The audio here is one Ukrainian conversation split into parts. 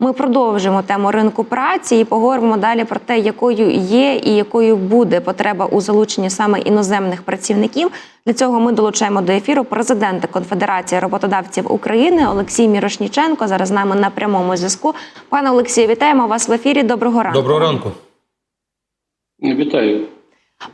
Ми продовжимо тему ринку праці і поговоримо далі про те, якою є і якою буде потреба у залученні саме іноземних працівників. Для цього ми долучаємо до ефіру президента Конфедерації роботодавців України Олексій Мірошніченко. Зараз з нами на прямому зв'язку. Пане Олексію, вітаємо вас в ефірі. Доброго ранку. Доброго ранку. Вітаю.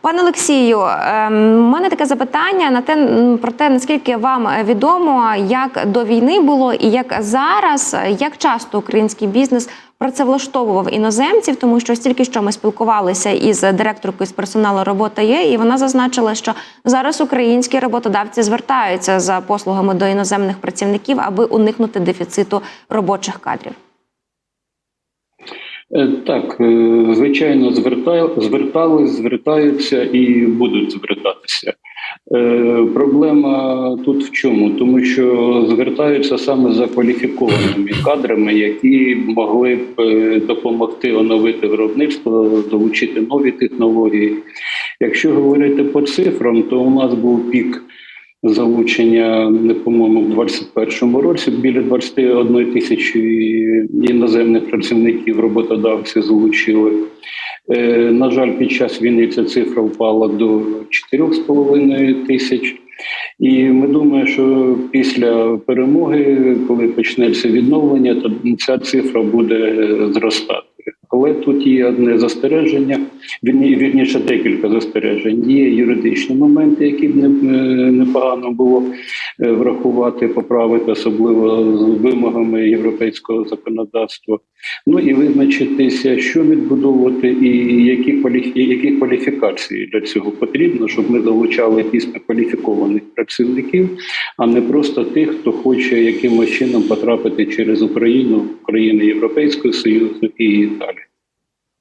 Пане Олексію, ем, у мене таке запитання на те про те, наскільки вам відомо, як до війни було і як зараз, як часто український бізнес працевлаштовував іноземців, тому що стільки що ми спілкувалися із директоркою з персоналу робота є, і вона зазначила, що зараз українські роботодавці звертаються за послугами до іноземних працівників, аби уникнути дефіциту робочих кадрів. Е, Так, е, звичайно, звертались, звертаються і будуть звертатися. Е, Проблема тут в чому? Тому що звертаються саме за кваліфікованими кадрами, які могли б допомогти оновити виробництво, долучити нові технології. Якщо говорити по цифрам, то у нас був пік залучення, не по-моєму, в 21-му році біля 21 тисячі іноземних працівників роботодавці залучили. Е, На жаль, під час війни ця цифра впала до 4,5 тисяч. І ми думаємо, що після перемоги, коли почнеться відновлення, то ця цифра буде зростати. Але тут є одне застереження, вірні- вірніше декілька застережень. Є юридичні моменти, які б не, непогано було е, врахувати, поправити, особливо з вимогами європейського законодавства. Ну і визначитися, що відбудовувати, і які кваліфі... які кваліфікації для цього потрібно, щоб ми залучали дійсно кваліфікованих працівників, а не просто тих, хто хоче якимось чином потрапити через Україну, країни Європейського Союзу і далі.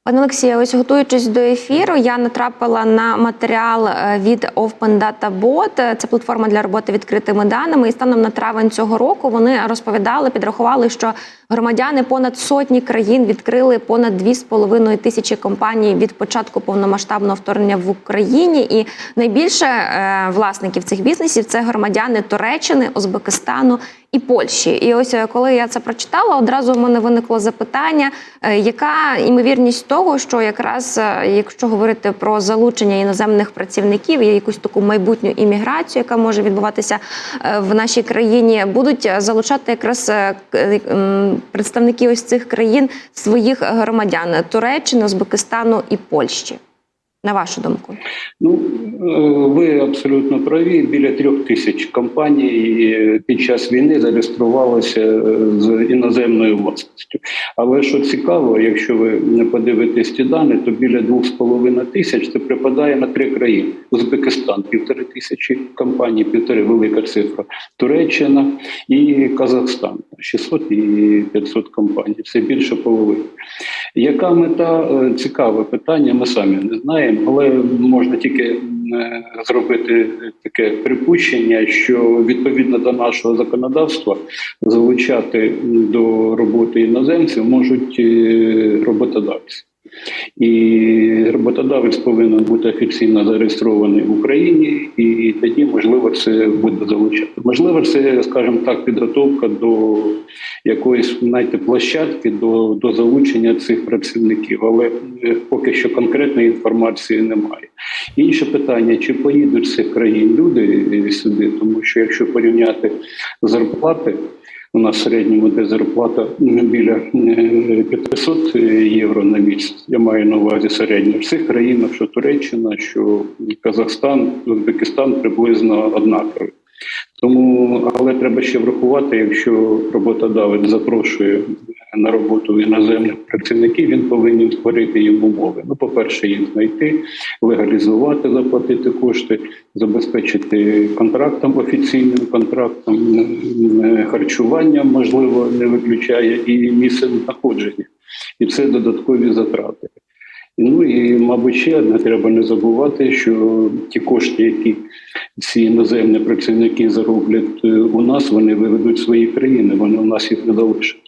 Пане Олексію, ось готуючись до ефіру, я натрапила на матеріал е, від Open Data Bot. Це платформа для роботи відкритими даними. І станом на травень цього року вони розповідали, підрахували, що громадяни понад сотні країн відкрили понад 2,5 тисячі компаній від початку повномасштабного вторгнення в Україні. І найбільше е, власників цих бізнесів це громадяни Туреччини, Узбекистану і Польщі. І ось е, коли я це прочитала, одразу в мене виникло запитання, е, яка імовірність того, що якраз е, якщо говорити про залучення іноземних працівників і якусь таку майбутню імміграцію, яка може відбуватися в нашій країні, будуть залучати якраз представники ось цих країн своїх громадян Туреччини, Узбекистану і Польщі. На вашу думку, Ну е, ви абсолютно праві. Біля трьох тисяч компаній е, під час війни зареєструвалися е, з іноземною власністю. Але що цікаво, якщо ви не подивитесь ті дані, то біля двох з половиною тисяч це припадає на три країни: Узбекистан, півтори тисячі компаній, півтори велика цифра, Туреччина і Казахстан 600 і 500 компаній. Це більше половини. Яка мета цікаве питання? Ми самі не знаємо, але можна тільки е, зробити таке припущення, що відповідно до нашого законодавства залучати до роботи іноземців можуть е, роботодавці. І роботодавець повинен бути офіційно зареєстрований в Україні, і тоді можливо це буде залучати. Можливо, це, скажімо так, підготовка до якоїсь знаєте, площадки до, до залучення цих працівників, але е, поки що конкретної інформації немає. Інше питання: чи поїдуть з цих країн люди е, сюди, тому що якщо порівняти зарплати. У нас в середньому де зарплата біля е, 500 євро на місяць. Я маю на увазі середньо. В цих країнах, що Туреччина, що Казахстан, Узбекистан приблизно однакові. Тому, але треба ще врахувати, якщо роботодавець запрошує на роботу іноземних працівників, він повинен створити їм умови. Ну, по-перше, їх знайти, легалізувати, заплатити кошти, забезпечити контрактом офіційним контрактом, е, харчуванням, можливо, не виключає і місце знаходження, і це додаткові затрати. Ну і, мабуть, ще одне треба не забувати, що ті кошти, які ці іноземні працівники зароблять е, у нас, вони виведуть свої країни, вони у нас їх не залишать.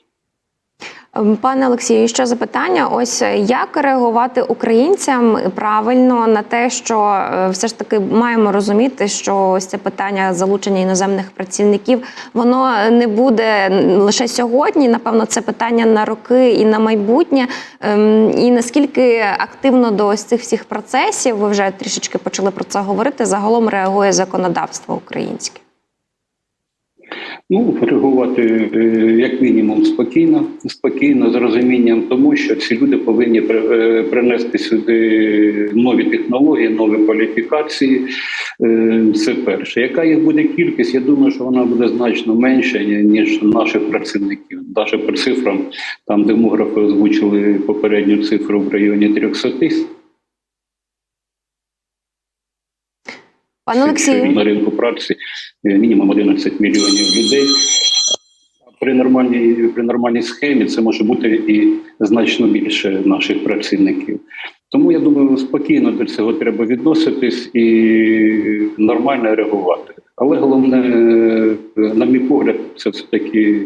Ем, Пане Олексію, ще запитання: ось е, як реагувати українцям правильно на те, що е, все ж таки маємо розуміти, що ось це питання залучення іноземних працівників воно не буде лише сьогодні. Напевно, це питання на роки і на майбутнє. Ем, І наскільки активно до ось цих всіх процесів ви вже трішечки почали про це говорити. Загалом реагує законодавство українське. Ну, реагувати е, як мінімум спокійно, спокійно, з розумінням, тому що ці люди повинні е, принести сюди нові технології, нові кваліфікації. Е, Це перше. Яка їх буде кількість? Я думаю, що вона буде значно менша, ніж наших працівників. Навіть по цифрам, там демографи озвучили попередню цифру в районі 300 тисяч. Пане Олексію, на ринку праці е, мінімум 11 мільйонів людей. При нормальній при нормальній схемі це може бути і значно більше наших працівників. Тому я думаю, спокійно до цього треба відноситись і нормально реагувати. Але головне, е, на мій погляд, це все таки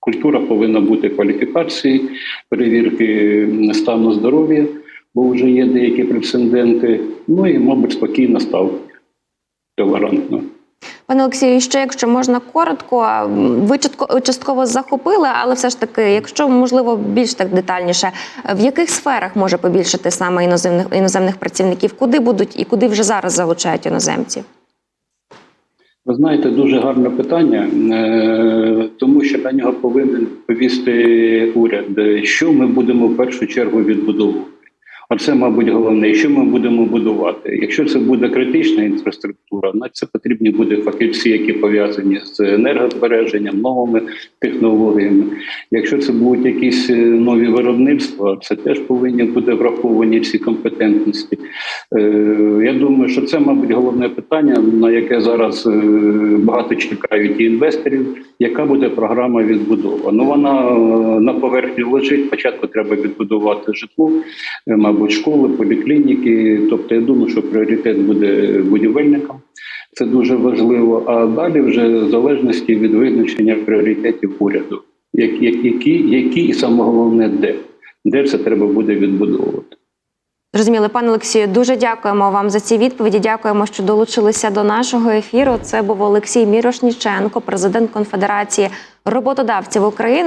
культура повинна бути кваліфікації, перевірки стану здоров'я, бо вже є деякі прецеденти. Ну і, мабуть, спокійно ставлення толерантно. Пане Олексію, ще якщо можна коротко, ви частково захопили, але все ж таки, якщо можливо більш так детальніше, в яких сферах може побільшити саме іноземних іноземних працівників? Куди будуть і куди вже зараз залучають іноземців? Ви знаєте, дуже гарне питання, е, тому що на нього повинен повісти уряд. Що ми будемо в першу чергу відбудовувати? Оце, мабуть, головне, що ми будемо будувати. Якщо це буде критична інфраструктура, на це потрібні будуть фахівці, які пов'язані з енергозбереженням, новими технологіями. Якщо це будуть якісь е, нові виробництва, це теж повинні бути враховані ці компетентності. Е, Я думаю, що це, мабуть, головне питання, на яке зараз е, багато чекають і інвесторів. Яка буде програма відбудова? Ну вона на поверхні лежить. Спочатку треба відбудувати житло, е, мабуть, школи, поліклініки. Тобто, я думаю, що пріоритет буде будівельникам. Це дуже важливо. А далі вже в залежності від визначення пріоритетів уряду, як- як- які, які і саме головне, де, де це треба буде відбудовувати. Зрозуміли, пане Олексію, дуже дякуємо вам за ці відповіді. Дякуємо, що долучилися до нашого ефіру. Це був Олексій Мірошніченко, президент Конфедерації роботодавців України.